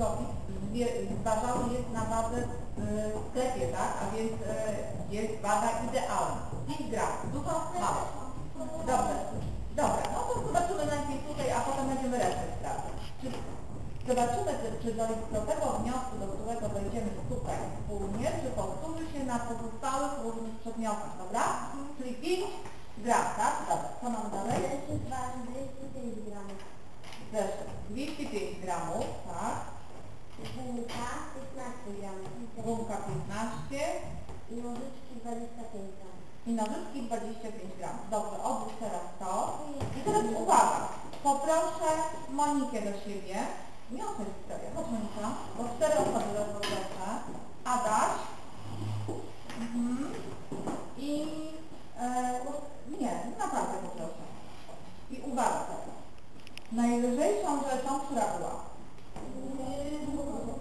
Zwie- zważały jest na wadze y, w sklepie, tak? A więc y, jest waga idealna. 5 gramów. Dużo? Mało. Dobrze. Dobra, no to zobaczymy najpierw tutaj, a potem będziemy resztę sprawdzać. Czy, zobaczymy, czy, czy do, tego wniosku, do którego dojdziemy tutaj wspólnie, czy powtórzy się na pozostałych różnych przedmiotach, dobra? Czyli 5 gram, tak? Dobra, co mamy dalej? Zeszyt waży 205 gramów. Zeszyt 205 gramów, tak? Gumka 15 gramów. Gumka 15 I nożyczki 25 gramów. i nożyczki 25 gramów. Dobrze, odłóż teraz to. I teraz uwaga, poproszę Monikę do siebie. Niosę historię. Chodź Monika, bo cztery osoby do poproszę. Adaś. Mhm. I e, nie, naprawdę poproszę. I uwaga teraz. Najlżejszą rzeczą, która była?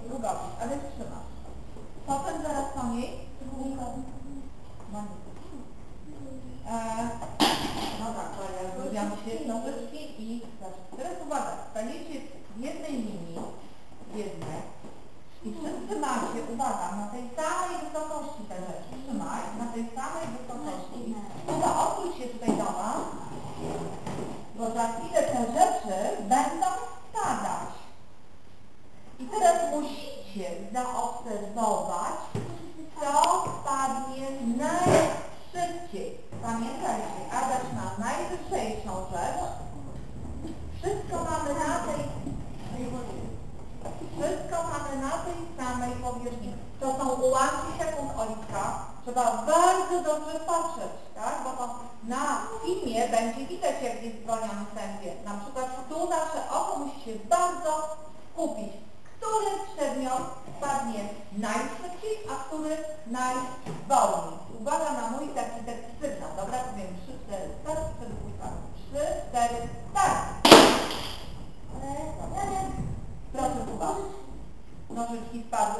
Długopis, ale trzymasz. Potem zaraz po niej? Monika. E, no tak, to ja zrobiłam świetną nożyczki i zobacz, teraz uwaga, staniecie w jednej linii, w jednej i wszyscy macie, uwaga, na tej samej wysokości te rzeczy, trzymaj, na tej samej wysokości. Uda, odwróć się tutaj do nas, bo za chwilę te rzeczy będą spadać. I teraz musicie zaobserwować, co spadnie najszybciej. Pamiętajcie, Adaś ma najlżejszą rzecz. Wszystko mamy na tej wszystko mamy na tej powierzchni. To są ułamki sekund Oliwka. Trzeba bardzo dobrze patrzeć, tak? Bo to na filmie będzie widać, jak jest zwolniony sędzie. Na przykład tu nasze oko musi się bardzo skupić.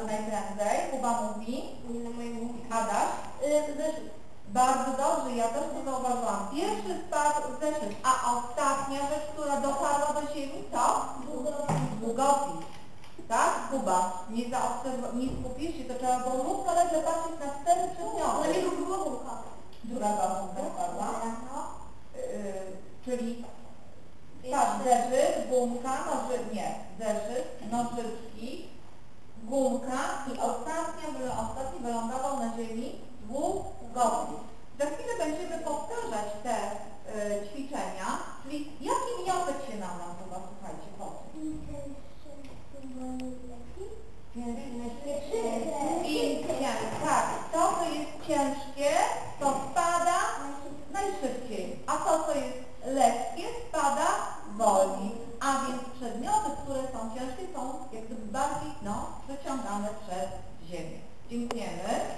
Najprędzej. Kuba mówi. Nie na moim mówi. Adaś. Zeszyt. Bardzo dobrze, ja też to zauważyłam. Pierwszy spadł zeszyt, a ostatnia rzecz, która dotarła do ziemi, to? Długopis. Tak, Kuba? Nie, zaobserw- nie skupisz się, to trzeba było równolegle patrzeć na cztery przedmioty. Ale nie było bucha. Druga gałązka spadła. No. Yy, czyli tak, zeszyt, gumka, noży, nie, zeszyt, nożyczki, gumka i ostatnia, przeciągane przez ziemię. Dziękujemy.